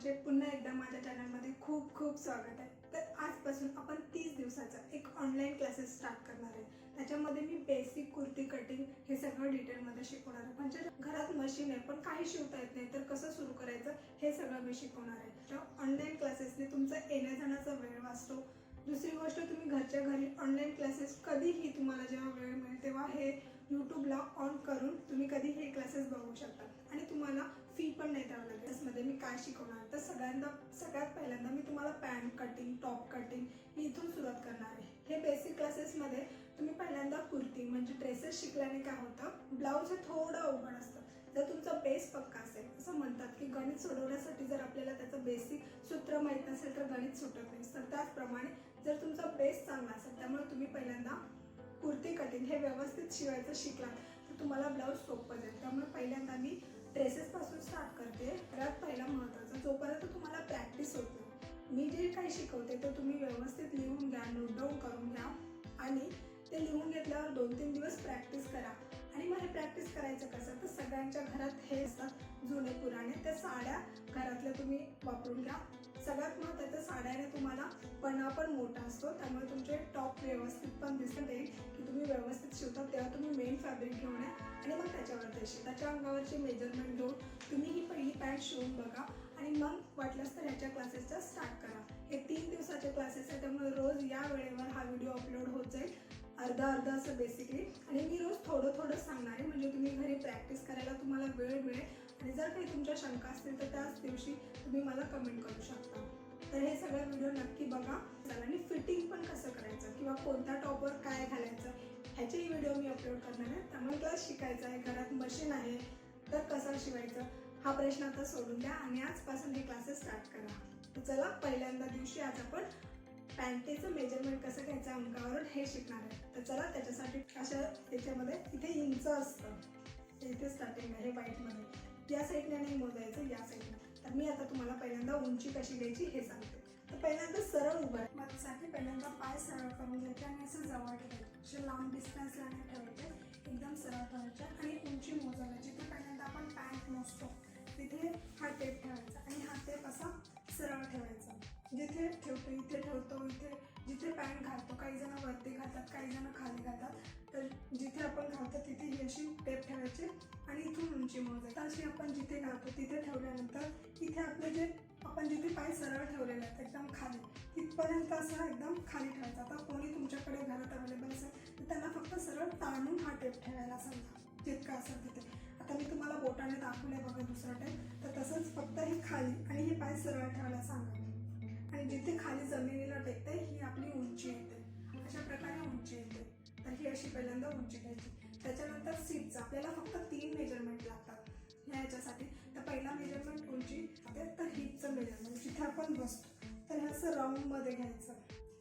सर्वांचे पुन्हा एकदा माझ्या चॅनलमध्ये खूप खूप स्वागत आहे. तर आजपासून आपण तीस दिवसाचा एक ऑनलाईन क्लासेस स्टार्ट करणार आहे. त्याच्यामध्ये मी बेसिक कुर्ती कटिंग हे सगळं डिटेलमध्ये शिकवणार आहे. म्हणजे घरात मशीन आहे पण काही शिवता येत नाही तर कसं सुरू करायचं हे सगळं मी शिकवणार आहे. तर ऑनलाईन क्लासेसने तुमचा येण्या जाण्याचा वेळ वाचतो. दुसरी गोष्ट तुम्ही घरच्या घरी ऑनलाईन क्लासेस कधीही तुम्हाला जेव्हा वेळ मिळेल तेव्हा हे यूट्यूबला ऑन करून तुम्ही कधी हे क्लासेस बघू शकता. आणि तुम्हाला फी पण नाही द्यावं लागेल त्याच्यामध्ये मी काय शिकवणार? तर सगळ्यांदा सगळ्यात पहिल्यांदा मी तुम्हाला पॅन्ट कटिंग टॉप कटिंग इथून सुरुवात करणार आहे. हे बेसिक क्लासेसमध्ये तुम्ही पहिल्यांदा कुर्ती म्हणजे ड्रेसेस शिकल्याने काय होतं? ब्लाऊज हे थोडं अवघड असतं. जर तुमचा बेस पक्का असेल असं म्हणतात की गणित सोडवण्यासाठी जर आपल्याला त्याचं बेसिक सूत्र माहीत नसेल तर गणित सुटत नाही. तर त्याचप्रमाणे जर तुमचा बेस चांगला असेल त्यामुळे तुम्ही पहिल्यांदा कुर्ती कटिंग हे व्यवस्थित शिवायचं शिकलात. तुम्हाला ब्लाऊज सोपं जाईल. त्यामुळे पहिल्यांदा मी ड्रेसेसपासून स्टार्ट करते. सगळ्यात पहिला महत्त्वाचा जोपर्यंत तुम्हाला प्रॅक्टिस होते मी जे काही शिकवते ते तुम्ही व्यवस्थित लिहून घ्या नोट डाऊन करून घ्या आणि ते लिहून घेतल्यावर दोन तीन दिवस प्रॅक्टिस करा. आणि मग हे प्रॅक्टिस करायचं कसं? तर सगळ्यांच्या घरात हे असतात जुने पुराणे. त्या साड्या घरातल्या तुम्ही वापरून घ्या. सगळ्यात महत्त्वाचं साड्याने तुम्हाला पणा पण मोठा असतो. त्यामुळे तुमचे टॉप व्यवस्थित पण दिसत येईल की तुम्ही व्यवस्थित शिवता. तेव्हा तुम्ही मेन फॅब्रिक घेऊन या. आणि मग त्याच्यावर ते शिव. त्याच्या अंगावरचे मेजरमेंट घेऊन तुम्ही ही पहिली पॅन्ट शिवून बघा. आणि मग वाटल्यास तर ह्याच्या क्लासेसचा स्टार्ट करा. हे तीन दिवसाचे क्लासेस आहे त्यामुळे रोज या वेळेवर हा व्हिडिओ अपलोड होत जाईल. अर्धा अर्धा असं बेसिकली आणि मी रोज थोडं थोडं सांगणार आहे. म्हणजे तुम्ही घरी प्रॅक्टिस करायला तुम्हाला वेळ मिळेल. आणि जर काही तुमच्या शंका असतील तर त्याच दिवशी तुम्ही मला कमेंट करू शकता. तर हे सगळं व्हिडिओ नक्की बघा. आणि फिटिंग पण कसं करायचं? किंवा कोणत्या टॉपवर काय घालायचं? ह्याचेही व्हिडिओ मी अपलोड करणार आहे. त्यामुळे क्लास शिकायचा आहे. घरात मशीन आहे. तर कसं शिवायचं? हा प्रश्न आता सोडून द्या. आणि आजपासून हे क्लासेस स्टार्ट करा. तर चला पहिल्यांदा दिवशी आज आपण पॅन्टेचं मेजरमेंट कसं घ्यायचं अंगावरून हे शिकणार आहे. तर चला त्याच्यासाठी अशा याच्यामध्ये इथे इंच असतं. इथे स्टार्टिंग आहे व्हाईटमध्ये या साईडने नाही मोजायचं या साईडने तर मी आता तुम्हाला पहिल्यांदा उंची कशी घ्यायची हे सांगते. तर पहिल्यांदा सरळ उभं माझ्यासाठी पहिल्यांदा पाय सरळ करून घ्यायचे आणि असं जवळ ठेवायचे. असे लांब डिस्टन्सला नाही ठेवायचे. एकदम सरळ ठेवायचे आणि उंची मोजायची. तर पहिल्यांदा आपण पॅन्ट मोजतो तिथे हा टेप ठेवायचा आणि हा टेप असा सरळ ठेवायचा. जिथे ठेवतो इथे ठेवतो. पॅन्ट घालतो. काही जण वरती घालतात काही जण खाली घालतात. तर जिथे आपण घालतो तिथे ही अशी टेप ठेवायची आणि इथून उंची मोजायची. अशी आपण जिथे घालतो तिथे ठेवल्यानंतर इथे आपले जे आपण जिथे पाय सरळ ठेवलेले आहेत एकदम खाली तिथपर्यंत असं एकदम खाली ठेवायचं. आता कोणी तुमच्याकडे घरात अवेलेबल असेल तर त्यांना फक्त सरळ ताणून हा टेप ठेवायला समजा जितका असेल तिथे. आता मी तुम्हाला बोटाने दाखवले बघा दुसरा टेप. तर तसंच फक्त ही खाली आणि हे पाय सरळ ठेवायला सांगा. आणि जिथे खाली जमिनीला टेकते ही आपली उंची येते. अशा प्रकारे उंची येते. तर ही अशी पहिल्यांदा उंची घ्यायची. त्याच्यानंतर सीटचं आपल्याला फक्त तीन मेजरमेंट लागतात ह्या याच्यासाठी. तर पहिला मेजरमेंट उंची तर हिपचं मेजरमेंट जिथे आपण बसतो. तर हे असं राऊंडमध्ये घ्यायचं.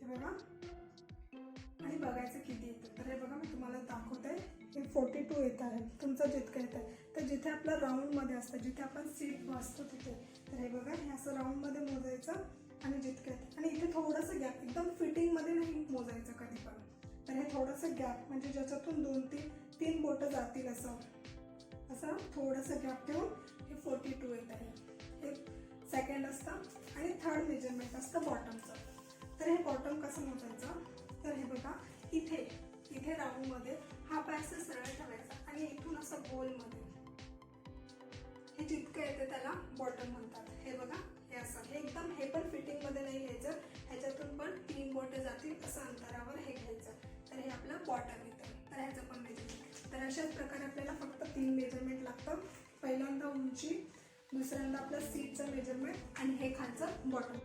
हे बघा. आणि बघायचं किती येतं. तर हे बघा मी तुम्हाला दाखवते. हे फोर्टी टू येत आहे. तुमचं जितकं येत. आहे तर जिथे आपलं राऊंडमध्ये असतं जिथे आपण सीट बसतो तिथे. तर हे बघा हे असं राऊंडमध्ये मोजायचं. आणि जितक्यात. आणि इथे थोडंसं गॅप एकदम फिटिंगमध्ये नाही मोजायचं कधी पण. तर हे थोडंसं गॅप म्हणजे ज्याच्यातून दोन तीन तीन बोटं जातील असं. असं थोडंसं गॅप ठेवून हे फोर्टी टू येत आहे. हे सेकंड असतं आणि थर्ड मेजरमेंट असतं बॉटमचं तर हे बॉटम कसं मोजायचं? तर हे बघा इथे इथे राऊंडमध्ये हा पाय असं सरळ ठेवायचा आणि इथून असं गोलमध्ये हे जितकं येते त्याला बॉटम म्हणतात. हे बघा असं. हे एकदम हे पण फिटिंगमध्ये नाही घ्यायचं. ह्याच्यातून पण तीन बोटं जातील असं अंतरावर हे घ्यायचं. तर हे आपलं बॉटम येतं तर ह्याचं पण मेजरमेंट तर अशाच प्रकारे आपल्याला फक्त तीन मेजरमेंट लागतं. पहिल्यांदा उंची दुसऱ्यांदा आपलं सीटचं मेजरमेंट आणि हे खालचं बॉटम